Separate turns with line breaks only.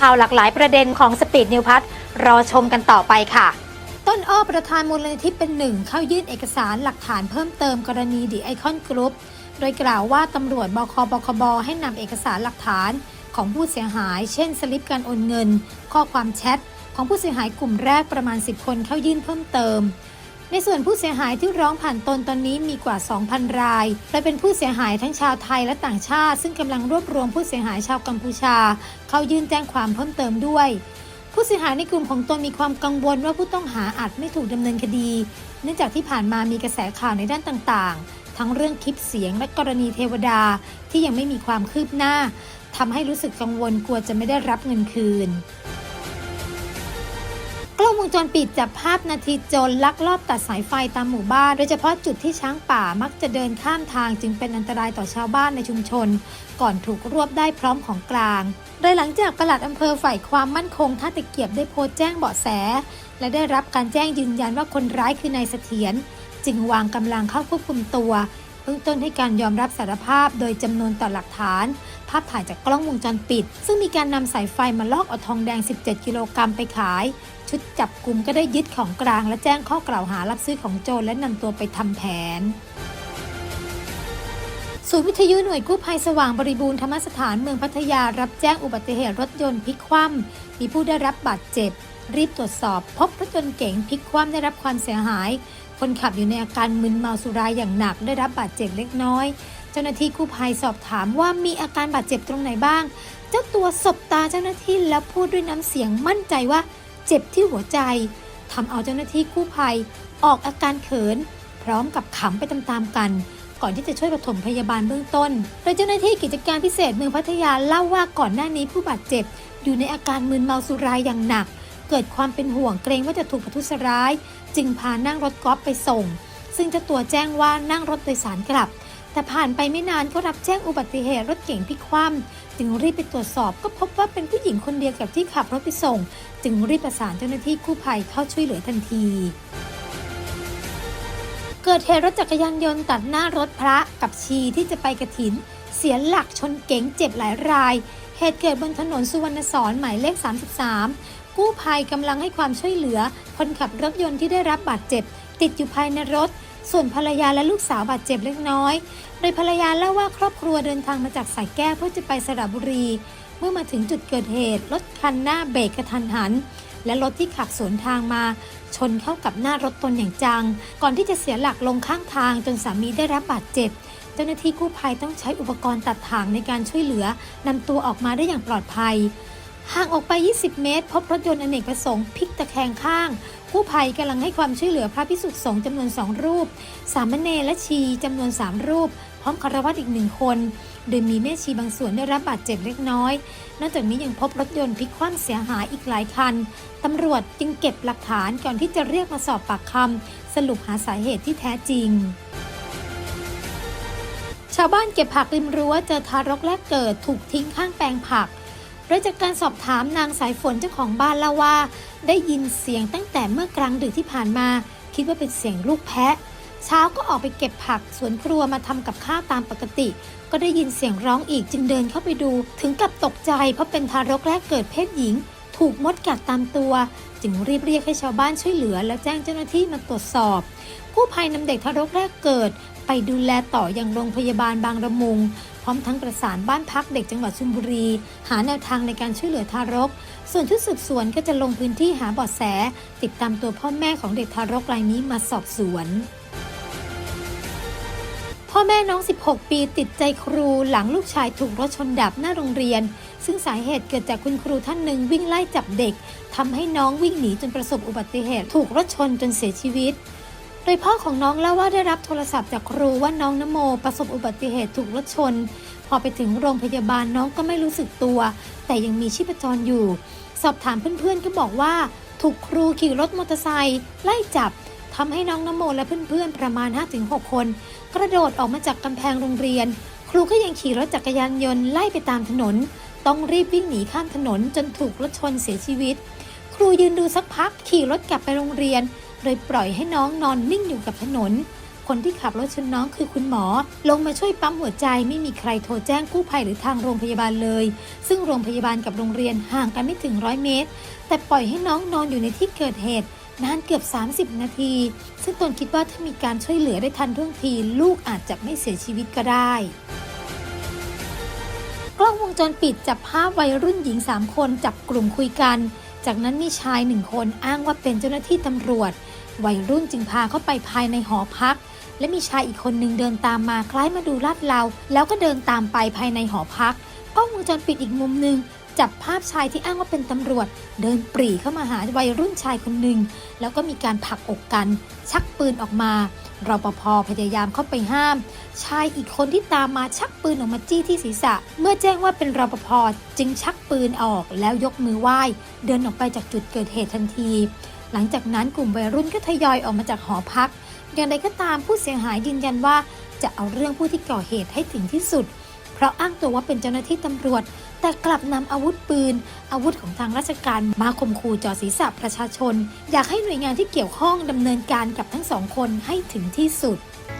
ข่าวหลากหลายประเด็นของสปีดนิวพัทรอชมกันต่อไปค่ะ
ต้นอ้อประธานมูลนิธิเป็นหนึ่งเข้ายื่นเอกสารหลักฐานเพิ่มเติมกรณีดีไอคอนกรุ๊ปโดยกล่าวว่าตำรวจบคบคบให้นำเอกสารหลักฐานของผู้เสียหาย เช่น สลิปการโอนเงิน ข้อความแชทของผู้เสียหายกลุ่มแรกประมาณ 10 คนเข้ายื่นเพิ่มเติม ในส่วนผู้เสียหายที่ร้องผ่านตนตอนนี้มีกว่า 2,000 ราย และเป็นผู้เสียหายทั้งชาวไทยและต่างชาติ ซึ่งกำลังรวบรวมผู้เสียหายชาวกัมพูชา เข้ายื่นแจ้งความเพิ่มเติมด้วย ผู้เสียหายในกลุ่มของตนมีความกังวลว่าผู้ต้องหาอาจไม่ถูกดำเนินคดี เนื่องจากที่ผ่านมามีกระแสข่าวในด้านต่างๆ ทั้งเรื่องคลิปเสียงและกรณีเทวดาที่ยังไม่มีความคืบหน้าทำให้รู้สึกกังวลกลัวจะไม่ได้รับเงินคืน ล้องวงจรปิดจับภาพนาทีโจรลักลอบตัดสายไฟตามหมู่บ้าน โดยเฉพาะจุดที่ช้างป่ามักจะเดินข้ามทางจึงเป็นอันตรายต่อชาวบ้านในชุมชน ก่อนถูกรวบได้พร้อมของกลาง โดยหลังจากปลัดอำเภอฝ่ายความมั่นคงท่าตะเกียบได้โพสต์แจ้งเบาะแส และได้รับการแจ้งยืนยันว่าคนร้ายคือนายเสถียรจึงวางกำลังเข้าควบคุมตัวเบื้องต้นให้การยอมรับสารภาพโดยจำนวนต่อหลักฐาน ภาพถ่ายจากกล้องวงจรปิด ซึ่งมีการนำสายไฟมาลอกเอาทองแดง 17 กิโลกรัมไปขาย ชุดจับกลุ่มก็ได้ยึดของกลาง และแจ้งข้อกล่าวหารับซื้อของโจรและนำตัวไปทำแผนศูนย์วิทยุหน่วยกู้ภัยสว่างบริบูรณ์ธรรมสถานเมืองพัทยารับแจ้งอุบัติเหตุรถยนต์พลิกคว่ำมีผู้ได้รับบาดเจ็บ รีบตรวจสอบ พบรถยนต์เก๋งพลิกคว่ำได้รับความเสียหาย คนขับอยู่ในอาการมึนเมาสุราอย่างหนักได้รับบาดเจ็บเล็กน้อย เจ้าหน้าที่กู้ภัยสอบถามว่ามีอาการบาดเจ็บตรงไหนบ้าง เจ้าตัวสบตาเจ้าหน้าที่แล้วพูดด้วยน้ำเสียงมั่นใจว่าเจ็บที่หัวใจทำเอาเจ้าหน้าที่กู้ภัย ออกอาการเขิน พร้อมกับขำไปตามๆกัน ก่อนที่จะช่วยปฐมพยาบาลเบื้องต้น โดยเจ้าหน้าที่กิจการพิเศษเมืองพัทยาเล่าว่าก่อนหน้านี้ผู้บาดเจ็บ อยู่ในอาการมึนเมาสุรายอย่างหนัก เกิดความเป็นห่วงเกรงว่าจะถูกประทุษร้าย จึงพานั่งรถกอล์ฟไปส่ง ซึ่งเจ้าตัวแจ้งว่านั่งรถโดยสารกลับ แต่ผ่านไปไม่นานก็รับแจ้งอุบัติเหตุรถเก๋งพลิกคว่ำจึงรีบไปตรวจสอบก็พบว่าเป็นผู้หญิงคนเดียวกับที่ขับรถไปส่ง จึงรีบประสานเจ้าหน้าที่กู้ภัยเข้าช่วยเหลือทันที เกิดเหตุรถจักรยานยนต์ตัดหน้ารถพระกับชีที่จะไปกระถิน เสียหลักชนเก๋งเจ็บหลายราย เหตุเกิดบนถนนสุวรรณสอนหมายเลข 33 กู้ภัยกำลังให้ความช่วยเหลือคนขับรถยนต์ที่ได้รับบาดเจ็บ ติดอยู่ภายในรถ ส่วนภรรยาและลูกสาวบาดเจ็บเล็กน้อย โดยภรรยาเล่าว่าครอบครัวเดินทางมาจากสายแก้วเพื่อจะไปสระบุรี เมื่อมาถึงจุดเกิดเหตุรถคันหน้าเบรกกระทันหัน และรถที่ขับสวนทางมา ชนเข้ากับหน้ารถตนอย่างจัง ก่อนที่จะเสียหลักลงข้างทางจนสามีได้รับบาดเจ็บ เจ้าหน้าที่กู้ภัยต้องใช้อุปกรณ์ตัดถ่างในการช่วยเหลือนำตัวออกมาได้อย่างปลอดภัย ห่างออกไป 20 เมตร พบรถยนต์อเนกประสงค์พลิกตะแคงข้าง กู้ภัยกำลังให้ความช่วยเหลือพระพิสุทธิ์สงฆ์จำนวนสองรูป สามเณรและชีจำนวน 3 รูป พร้อมคารวะอีกหนึ่งคน โดยมีแม่ชีบางส่วนได้รับบาดเจ็บเล็กน้อย นอกจากนี้ยังพบรถยนต์พลิกคว่ำเสียหายอีกหลายคัน ตำรวจจึงเก็บหลักฐานก่อนที่จะเรียกมาสอบปากคำสรุปหาสาเหตุที่แท้จริงชาวบ้านเก็บผักริมรั้วเจอทารกแรกเกิดถูกทิ้งข้างแปลงผัก ดยจากการสอบถามนางสายฝนเจ้าของบ้านเล่าว่า ได้ยินเสียงตั้งแต่เมื่อกลางดึกที่ผ่านมา คิดว่าเป็นเสียงลูกแพะ เช้าก็ออกไปเก็บผักสวนครัวมาทำกับข้าวตามปกติ ก็ได้ยินเสียงร้องอีกจึงเดินเข้าไปดู ถึงกับตกใจเพราะเป็นทารกแรกเกิดเพศหญิง ถูกมดกัดตามตัว จึงรีบเรียกให้ชาวบ้านช่วยเหลือ แล้วแจ้งเจ้าหน้าที่มาตรวจสอบกู้ภัยนำเด็กทารกแรกเกิดไปดูแลต่อยังโรงพยาบาลบางระมุง พร้อมทั้งประสานบ้านพักเด็กจังหวัดชลบุรี หาแนวทางในการช่วยเหลือทารก ส่วนชุดสืบสวนก็จะลงพื้นที่หาเบาะแส ติดตามตัวพ่อแม่ของเด็กทารกรายนี้มาสอบสวนพ่อแม่น้อง 16 ปีติดใจครูหลังลูกชายถูกรถชนดับหน้าโรงเรียน ซึ่งสาเหตุเกิดจากคุณครูท่านหนึ่งวิ่งไล่จับเด็กทำให้น้องวิ่งหนีจนประสบอุบัติเหตุ ถูกรถชนจนเสียชีวิต โดยพ่อของน้องเล่าว่าได้รับโทรศัพท์จากครูว่าน้องนโมประสบอุบัติเหตุถูกรถชน พอไปถึงโรงพยาบาลน้องก็ไม่รู้สึกตัว แต่ยังมีชีพจรอยู่ สอบถามเพื่อนๆก็บอกว่า ถูกครูขี่รถมอเตอร์ไซค์ไล่จับทำให้น้องนโมและเพื่อนๆประมาณ 5-6 คน กระโดดออกมาจากกำแพงโรงเรียน ครูก็ยังขี่รถจักรยานยนต์ไล่ไปตามถนน ต้องรีบวิ่งหนีข้ามถนนจนถูกรถชนเสียชีวิต ครูยืนดูสักพักขี่รถกลับไปโรงเรียน โดยปล่อยให้น้องนอนนิ่งอยู่กับถนนคคนที่ขับรถชนน้องคือคุณหมอ ลงมาช่วยปั๊มหัวใจไม่มีใครโทรแจ้งกู้ภัยหรือทางโรงพยาบาลเลย ซึ่งโรงพยาบาลกับโรงเรียนห่างกันไม่ถึงร้อยเมตร แต่ปล่อยให้น้องนอนอยู่ในที่เกิดเหตุนานเกือบ 30 นาที ซึ่งตนคิดว่าถ้ามีการช่วยเหลือได้ทันท่วงที ลูกอาจจะไม่เสียชีวิตก็ได้ กล้องวงจรปิดจับภาพวัยรุ่นหญิง 3 คนจับกลุ่มคุยกัน จากนั้นมีชายหนึ่งคนอ้างว่าเป็นเจ้าหน้าที่ตำรวจ วัยรุ่นจึงพาเข้าไปภายในหอพัก และมีชายอีกคนหนึ่งเดินตามมาคล้ายมาดูลาดเรา แล้วก็เดินตามไปภายในหอพักกล้องวงจรปิดอีกมุมหนึ่งจับภาพชายที่อ้างว่าเป็นตำรวจ เดินปรีเข้ามาหาวัยรุ่นชายคนหนึ่งแล้วก็มีการผลักอกกัน ชักปืนออกมารปภพยายามเข้าไปห้าม ชายอีกคนที่ตามมาชักปืนออกมาจี้ที่ศีรษะ เมื่อแจ้งว่าเป็นรปภจึงชักปืนออกแล้วยกมือไหว้ เดินออกไปจากจุดเกิดเหตุทันที หลังจากนั้นกลุ่มวัยรุ่นก็ทยอยออกมาจากหอพัก อย่างไรก็ตามผู้เสียหายยืนยันว่า จะเอาเรื่องผู้ที่ก่อเหตุให้ถึงที่สุด เพราะอ้างตัวว่าเป็นเจ้าหน้าที่ตำรวจ แต่กลับนำอาวุธปืน อาวุธของทางราชการมาข่มขู่จ่อศีรษะประชาชน อยากให้หน่วยงานที่เกี่ยวข้องดำเนินการกับทั้งสองคนให้ถึงที่สุด